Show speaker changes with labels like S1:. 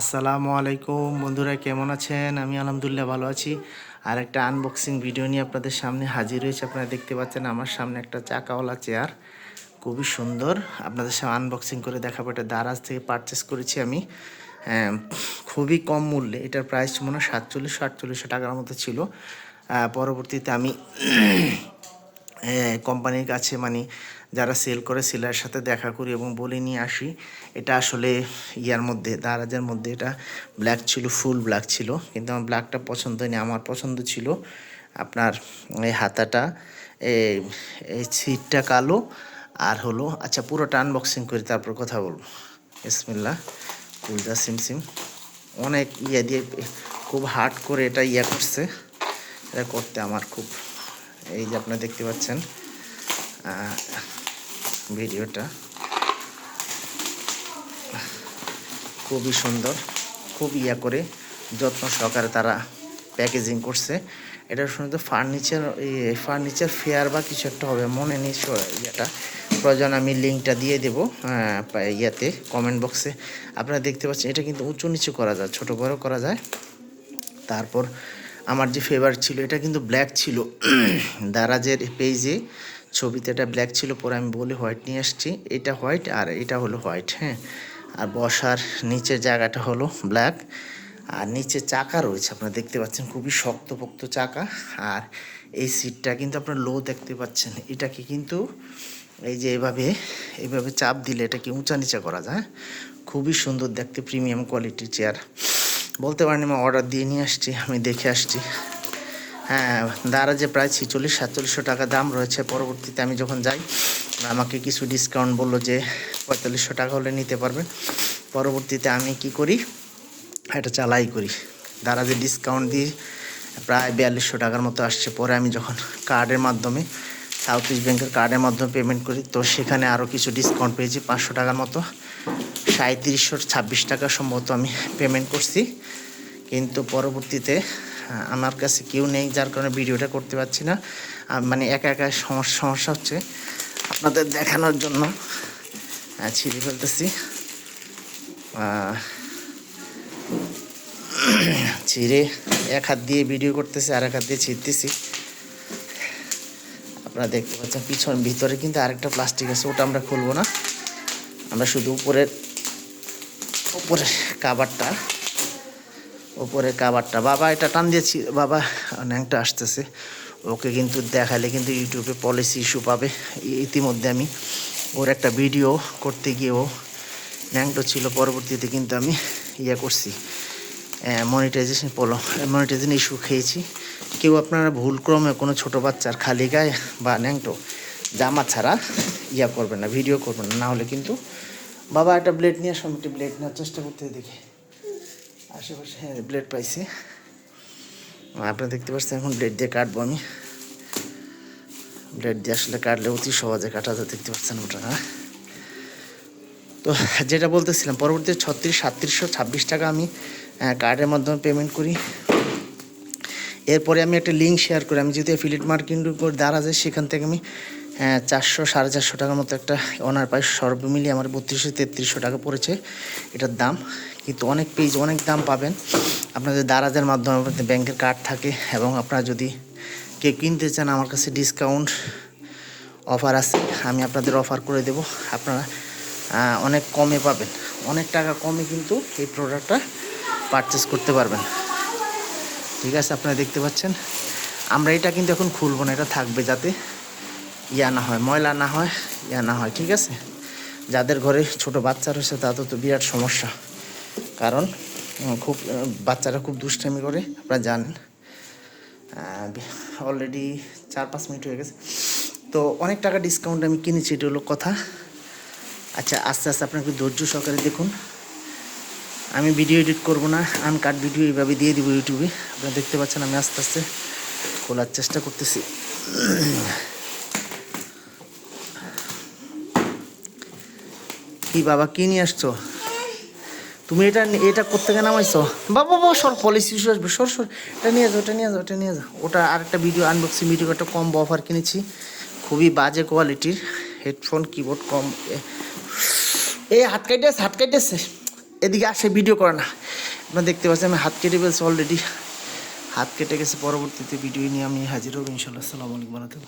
S1: আসসালামু আলাইকুম। বন্ধুরা কেমন আছেন? আমি আলহামদুলিল্লাহ ভালো আছি। আর একটা আনবক্সিং ভিডিও নিয়ে আপনাদের সামনে হাজির হয়েছে। আপনারা দেখতে পাচ্ছেন আমার সামনে একটা চাকাওয়ালা চেয়ার খুবই সুন্দর। আপনাদের সামনে আনবক্সিং করে দেখাবো। এটা দারাজ থেকে পারচেস করেছি আমি। হ্যাঁ, খুবই কম মূল্যে। এটার প্রাইস মনে হয় সাতচল্লিশশো আটচল্লিশশো টাকার মতো ছিল। পরবর্তীতে আমি কোম্পানির কাছে মানে যারা সেল করে সেলার সাথে দেখা করি এবং বলে নিয়ে আসি, এটা আসলে ইয়ার মধ্যে, দারাজের মধ্যে এটা ব্ল্যাক ছিল ফুল ব্ল্যাক ছিল। কিন্তু আমার ব্ল্যাকটা পছন্দ হয়নি, আমার পছন্দ ছিল আপনার এই হাতাটা, এই সিটটা কালো আর হলো আচ্ছা পুরোটা আনবক্সিং করি, তারপর কথা বলব। বিসমিল্লা কুলজা সিম সিম। অনেক ইয়ে দিয়ে খুব হার্ড করে এটা ইয়ে করছে। এটা করতে আমার খুব এই যে আপনারা দেখতে পাচ্ছেন ভিডিওটা খুবই সুন্দর খুব ইয়া করে যত্ন সহকারে তারা প্যাকেজিং করছে। এটা শুনতে ফার্নিচার ফার্নিচার ফেয়ার বা কিছু একটা হবে, মনে নেই ইয়েটা। প্রয়োজন আমি লিঙ্কটা দিয়ে দেবো ইয়াতে কমেন্ট বক্সে আপনারা দেখতে পাচ্ছেন, এটা কিন্তু উঁচু নিচু করা যায়, ছোটো বড়ো করা যায়। তারপর আমার যে ফেভার ছিল, এটা কিন্তু ব্ল্যাক ছিল। দারাজের পেজে ছবিতে এটা ব্ল্যাক ছিল পরে আমি বলে হোয়াইট নিয়ে আসছি। এটা হোয়াইট আর এটা হলো হোয়াইট হ্যাঁ? আর বসার নিচের জায়গাটা হলো ব্ল্যাক আর নিচে চাকা রয়েছে, আপনারা দেখতে পাচ্ছেন খুবই শক্তপোক্ত চাকা। আর এই সিটটা কিন্তু আপনার লো দেখতে পাচ্ছেন। এটাকে কিন্তু এই যে এভাবে এভাবে চাপ দিলে এটাকে উঁচা নিচা করা যায় খুবই সুন্দর দেখতে প্রিমিয়াম কোয়ালিটির চেয়ার বলতে পারেন আমি অর্ডার দিয়ে নিয়ে আসছি, আমি দেখে আসছি। হ্যাঁ দারাজে প্রায় ছিচল্লিশ, সাতচল্লিশশো টাকা দাম রয়েছে। পরবর্তীতে আমি যখন যাই, আমাকে কিছু ডিসকাউন্ট বলল যে পঁয়তাল্লিশশো টাকা হলে নিতে পারবে। পরবর্তীতে আমি কি করি? এটা চালাই করি। দারাজে ডিসকাউন্ট দিয়ে প্রায় বিয়াল্লিশশো টাকার মতো আসছে। পরে আমি যখন কার্ডের মাধ্যমে সাউথ ইস্ট ব্যাংকের কার্ডের মাধ্যমে পেমেন্ট করি, তো সেখানে আরও কিছু ডিসকাউন্ট পেয়েছি, পাঁচশো টাকার মতো। সাঁত্রিশশো ছাব্বিশ টাকা সম্ভবত আমি পেমেন্ট করছি। কিন্তু পরবর্তীতে আমার কাছে কেউ নেই, যার কারণে ভিডিওটা করতে পারছি না। মানে একা একা সমস্যা সমস্যা হচ্ছে। আপনাদের দেখানোর জন্য ছিঁড়ে ফেলতেছি। ছিঁড়ে এক হাত দিয়ে ভিডিও করতেছি আর এক হাত দিয়ে ছিঁড়তেছি। আপনারা দেখতে পাচ্ছেন, পিছন ভিতরে কিন্তু আরেকটা প্লাস্টিক আছে, ওটা আমরা খুলবো না। আমরা শুধু উপরের উপরের কাবারটা উপরের কাবারটা। বাবা, এটা টান দিয়েছি। বাবা, ন্যাংটা আসতেছে। ওকে কিন্তু দেখালে কিন্তু ইউটিউবে পলিসি ইস্যু পাবে। ইতিমধ্যে আমি ওর একটা ভিডিও করতে গিয়ে ও ন্যাংটো ছিল। পরবর্তীতে কিন্তু আমি ইয়ে করছি। মনিটাইজেশন পলো মনিটাইজেশন ইস্যু খেয়েছি। কেউ আপনারা ভুলক্রমে কোনো ছোটো বাচ্চার খালি গায়ে বা ন্যাংটো জামা ছাড়া ইয়া করবেন না ভিডিও করবেন না। হলে কিন্তু বাবা একটা ব্লেড নিয়ে আসো একটি ব্লেড নেওয়ার চেষ্টা করতে দেখি। আশেপাশে হ্যাঁ ব্লেড পাইছি। আপনারা দেখতে পাচ্ছেন এখন ব্লেড দিয়ে কাটবো আমি। ব্লেড দিয়ে আসলে কাটলে অতি সহজে কাটা যায়, দেখতে পাচ্ছেন ওটা হ্যাঁ। তো যেটা বলতেছিলাম, পরবর্তী ছত্রিশ, সাতত্রিশশো, ছাব্বিশ টাকা আমি কার্ডের মাধ্যমে পেমেন্ট করি। এরপরে আমি একটা লিঙ্ক শেয়ার করি। আমি যেহেতু অ্যাফিলিয়েট মার্কেটিং করে দ্বারা যায় সেখান থেকে আমি চারশো, সাড়ে চারশো টাকার মতো একটা অনার পাই সর্বমিলিয়ে আমার বত্রিশশো, তেত্রিশশো টাকা পড়েছে। এটার দাম, কিন্তু অনেক পেজ অনেক দাম পাবেন। আপনাদের দারাজের মাধ্যমে আপনাদের ব্যাংকের কার্ড থাকে এবং আপনারা যদি কেউ কিনতে চান, আমার কাছে ডিসকাউন্ট অফার আছে। আমি আপনাদের অফার করে দেব। আপনারা অনেক কমে পাবেন। অনেক টাকা কমে কিন্তু এই প্রোডাক্টটা পারচেস করতে পারবেন। ঠিক আছে, আপনারা দেখতে পাচ্ছেন। আমরা এটা কিন্তু এখন খুলব না, এটা থাকবে যাতে। ইয়া না হয়, ময়লা না হয়, ইয়া না হয়, ঠিক আছে? যাদের ঘরে ছোট বাচ্চা রয়েছে তাদের তো বিরাট সমস্যা। কারণ খুব বাচ্চারা খুব দুষ্টামি করে, আপনারা জানেন। অলরেডি চার পাঁচ মিনিট হয়ে গেছে। তো অনেক টাকা ডিসকাউন্ট আমি কিনেছি, এটা হলো কথা। আচ্ছা আস্তে আস্তে আপনাকে ধৈর্য সহকারে দেখুন। আমি ভিডিও এডিট করব না আনকাট ভিডিও এইভাবে দিয়ে দিব ইউটিউবে আপনারা দেখতে পাচ্ছেন, আমি আস্তে আস্তে খোলার চেষ্টা করতেছি। কি বাবা, কি নিয়ে আসছো? তুমি এটা এটা করতে কেন নামাইছো? বাবা বাবা, সর পলিসি আসবে, সর সর। এটা নিয়ে যাও, এটা নিয়ে যাও, এটা নিয়ে যাও। ওটা আরেকটা ভিডিও আনবক্সিং ভিডিও একটা কম্বো অফার কিনেছি। খুবই বাজে কোয়ালিটির হেডফোন কিবোর্ড কম। এ হাত কাইটেছে হাত কাইটেছে এদিকে আসে ভিডিও করে না। আপনারা দেখতে পাচ্ছেন, আমি হাত কেটে ফেলছি অলরেডি হাত কেটে গেছে, পরবর্তীতে ভিডিও নিয়ে আমি হাজির হব ইনশাল্লাহ আসসালামু আলাইকুম